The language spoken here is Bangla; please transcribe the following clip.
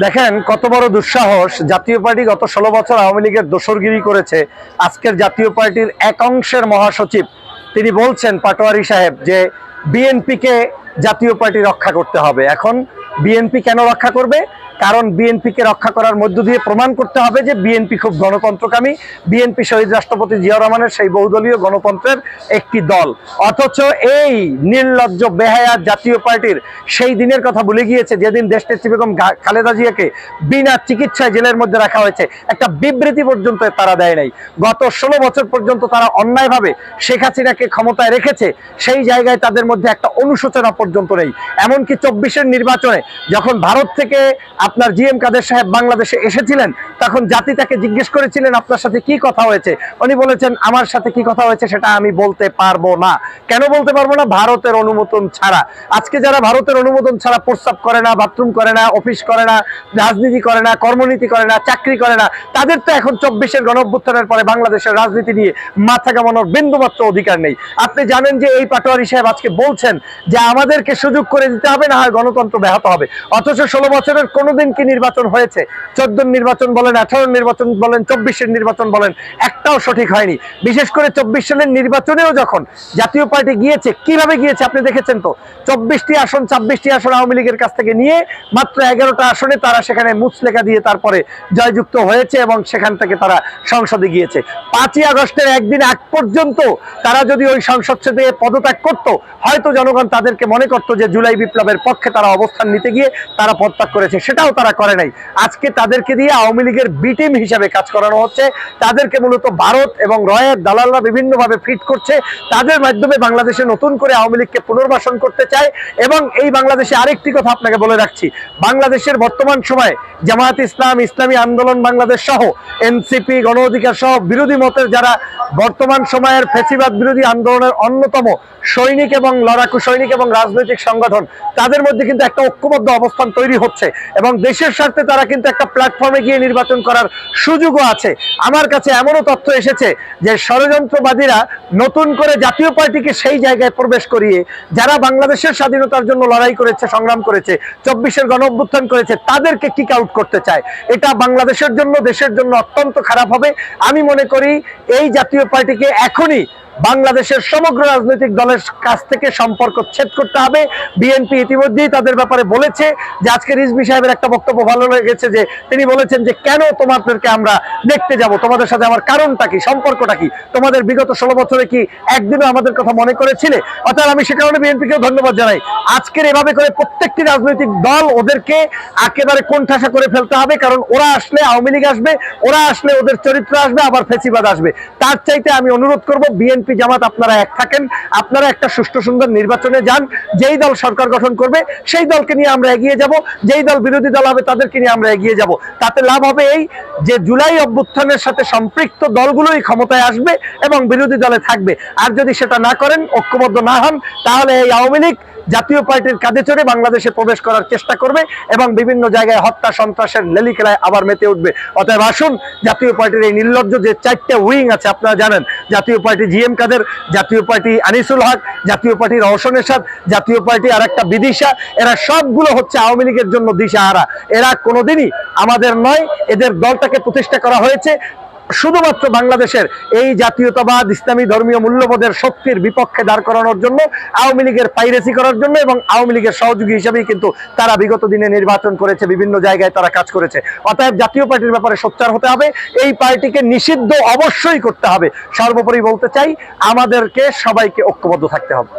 দেখেন, কত বড় দুঃসাহস। জাতীয় পার্টি গত ষোলো বছর আওয়ামী লীগের দোসরগিরি করেছে। আজকের জাতীয় পার্টির এক অংশের মহাসচিব, তিনি বলছেন, পাটোয়ারি সাহেব, যে বিএনপিকে জাতীয় পার্টি রক্ষা করতে হবে। এখন বিএনপি কেন রক্ষা করবে? কারণ বিএনপিকে রক্ষা করার মধ্য দিয়ে প্রমাণ করতে হবে যে বিএনপি খুব গণতন্ত্রকামী। বিএনপি শহীদ রাষ্ট্রপতি জিয়াউর রহমানের সেই বহুদলীয় গণতন্ত্রের একটি দল। অথচ এই নির্লজ্জ, বেহায়া জাতীয় পার্টির সেই দিনের কথা ভুলে গিয়েছে, যেদিন দেশনেত্রী বেগম গা- খালেদা জিয়াকে বিনা চিকিৎসায় জেলের মধ্যে রাখা হয়েছে। একটা বিবৃতি পর্যন্ত তারা দেয় নাই। গত ষোলো বছর পর্যন্ত তারা অন্যায়ভাবে শেখ হাসিনাকে ক্ষমতায় রেখেছে, সেই জায়গায় তাদের মধ্যে একটা অনুশোচনা পর্যন্ত নেই। এমনকি চব্বিশের নির্বাচনে যখন ভারত থেকে আপনার জি এম কাদের সাহেব বাংলাদেশে এসেছিলেন, তখন জাতি তাকে জিজ্ঞেস করেছিলেন, আপনার সাথে কি কথা হয়েছে? উনি বলেছেন, আমার সাথে কি কথা হয়েছে সেটা আমি বলতে পারব না। কেন বলতে পারব না? ভারতের অনুমোদন ছাড়া। আজকে যারা ভারতের অনুমোদন ছাড়া প্রস্তাব করে না, বাথরুম করে না, অফিস করে না, রাজনীতি করে না, কর্মনীতি করে না, চাকরি করে না, তাদের তো এখন চব্বিশের গণঅভ্যুত্থানের পরে বাংলাদেশের রাজনীতি নিয়ে মাথা কামানোর বিন্দুমাত্র অধিকার নেই। আপনি জানেন যে এই পাটোয়ারি সাহেব আজকে বলছেন যে আমাদেরকে সুযোগ করে দিতে হবে, না হয় গণতন্ত্র ব্যাহত হবে। অথচ ষোলো বছরের কোনোদিন কি নির্বাচন হয়েছে? চোদ্দ নির্বাচন বলেন, আঠারো নির্বাচন বলেন, চব্বিশের নির্বাচন বলেন একটাও সঠিক হয়নি। বিশেষ করে চব্বিশ সালের নির্বাচনেও যখন জাতীয় পার্টি গিয়েছে, কীভাবে গিয়েছে আপনি দেখেছেন তো? চব্বিশটি আসন, ছাব্বিশটি আসন আওয়ামী লীগের কাছ থেকে নিয়ে মাত্র এগারোটা আসনে তারা সেখানে মুচলেখা দিয়ে তারপরে জয়যুক্ত হয়েছে এবং সেখান থেকে তারা সংসদে গিয়েছে। পাঁচই আগস্টের একদিন আগ পর্যন্ত তারা যদি ওই সংসদ থেকে পদত্যাগ করত, হয়তো জনগণ তাদেরকে মনে করতো যে জুলাই বিপ্লবের পক্ষে তারা অবস্থান নিতে গিয়ে তারা পদত্যাগ করেছে। সেটাও তারা করে নাই। আজকে তাদেরকে দিয়ে আওয়ামী লীগের বিটিম হিসাবে কাজ করানো হচ্ছে। তাদেরকে মূলত ভারত এবং রয়ের দালালরা বিভিন্নভাবে ফিট করছে। তাদের মাধ্যমে বাংলাদেশে নতুন করে আওয়ামী লীগকে পুনর্বাসন করতে চায় এবং এই বাংলাদেশে আরেকটি কথা আপনাকে বলে রাখছি। বাংলাদেশের বর্তমান সময়ে জামায়াত ইসলাম, ইসলামী আন্দোলন, বাংলাদেশ সহ এনসিপি, গণ অধিকার সহ বিরোধী মতের যারা বর্তমান সময়ের ফেসিবাদ বিরোধী আন্দোলনের অন্যতম সৈনিক এবং লড়াকু সৈনিক এবং রাজনৈতিক সংগঠন, তাদের মধ্যে কিন্তু একটা ঐক্যবদ্ধ অবস্থান তৈরি হচ্ছে এবং দেশের স্বার্থে তারা কিন্তু একটা প্ল্যাটফর্মে গিয়ে নির্বাচন করার সুযোগও আছে। আমার কাছে এমনও তথ্য এসেছে যে ষড়যন্ত্রবাদীরা নতুন করে জাতীয় পার্টিকে সেই জায়গায় প্রবেশ করিয়ে, যারা বাংলাদেশের স্বাধীনতার জন্য লড়াই করেছে, সংগ্রাম করেছে, চব্বিশের গণ অভ্যুত্থান করেছে, তাদেরকে কিক আউট করতে চায়। এটা বাংলাদেশের জন্য, দেশের জন্য অত্যন্ত খারাপ হবে। আমি মনে করি এই জাতীয় পার্টিকে এখনই বাংলাদেশের সমগ্র রাজনৈতিক দলের কাছ থেকে সম্পর্ক ছেদ করতে হবে। বিএনপি ইতিমধ্যেই তাদের ব্যাপারে বলেছে যে, আজকে রিজভি সাহেবের একটা বক্তব্য ভালো লেগেছে যে, তিনি বলেছেন যে, কেন তোমাদেরকে আমরা দেখতে যাব? তোমাদের সাথে আমার কারণটা কি? সম্পর্কটা কি? তোমাদের বিগত ষোলো বছরে কি একদিনও আমাদের কথা মনে করেছিলে? অর্থাৎ আমি সে কারণে বিএনপিকেও ধন্যবাদ জানাই। আজকের এভাবে করে প্রত্যেকটি রাজনৈতিক দল ওদেরকে একেবারে কোণঠাসা করে ফেলতে হবে, কারণ ওরা আসলে আওয়ামী লীগ আসবে, ওরা আসলে ওদের চরিত্র আসবে, আবার ফেসিবাদ আসবে। তার চাইতে আমি অনুরোধ করব, বিএনপি জামাত আপনারা এক থাকেন, আপনারা একটা সুষ্ঠু সুন্দর নির্বাচনে যান, যেই দল সরকার গঠন করবে, সেই দলকে নিয়ে আমরা এগিয়ে যাব, যেই দল বিরোধী দল হবে তাদেরকে নিয়ে আমরা এগিয়ে যাব। তাতে লাভ হবে এই যে জুলাই অভ্যুত্থানের সাথে সম্পৃক্ত দলগুলোই ক্ষমতায় আসবে এবং বিরোধী দলে থাকবে। আর যদি সেটা না করেন, ঐক্যবদ্ধ না হন, তাহলে এই আওয়ামী লীগ জাতীয় পার্টির কাঁধে চড়ে বাংলাদেশে প্রবেশ করার চেষ্টা করবে এবং বিভিন্ন জায়গায় হত্যা সন্ত্রাসের লেলিখেলায় আবার মেতে উঠবে। অতএব আসুন, জাতীয় পার্টির এই নির্লজ্জ যে চারটে উইং আছে, আপনারা জানেন, জাতীয় পার্টি জি এম কাদের, জাতীয় পার্টি আনিসুল হক, জাতীয় পার্টি রওশন এরশাদ, জাতীয় পার্টি আর একটা বিদিশা, এরা সবগুলো হচ্ছে আওয়ামী লীগের জন্য দিশাহারা। এরা কোনোদিনই আমাদের নয়, এদের দলটাকে প্রতিষ্ঠা করা হয়েছে। শুধুমাত্র বাংলাদেশের এই জাতীয়তাবাদ, ইসলামী ধর্মীয় মূল্যবোধের শক্তির বিপক্ষে দাঁড় করানোর জন্য, আওয়ামী লীগের পাইরেসি করার জন্য এবং আওয়ামী লীগের সহযোগী হিসেবেই কিন্তু তারা বিগত দিনে নির্বাচন করেছে, বিভিন্ন জায়গায় তারা কাজ করেছে। অতএব জাতীয় পার্টির ব্যাপারে সোচ্চার হতে হবে, এই পার্টিকে নিষিদ্ধ অবশ্যই করতে হবে। সর্বোপরি বলতে চাই, আমাদেরকে সবাইকে ঐক্যবদ্ধ থাকতে হবে।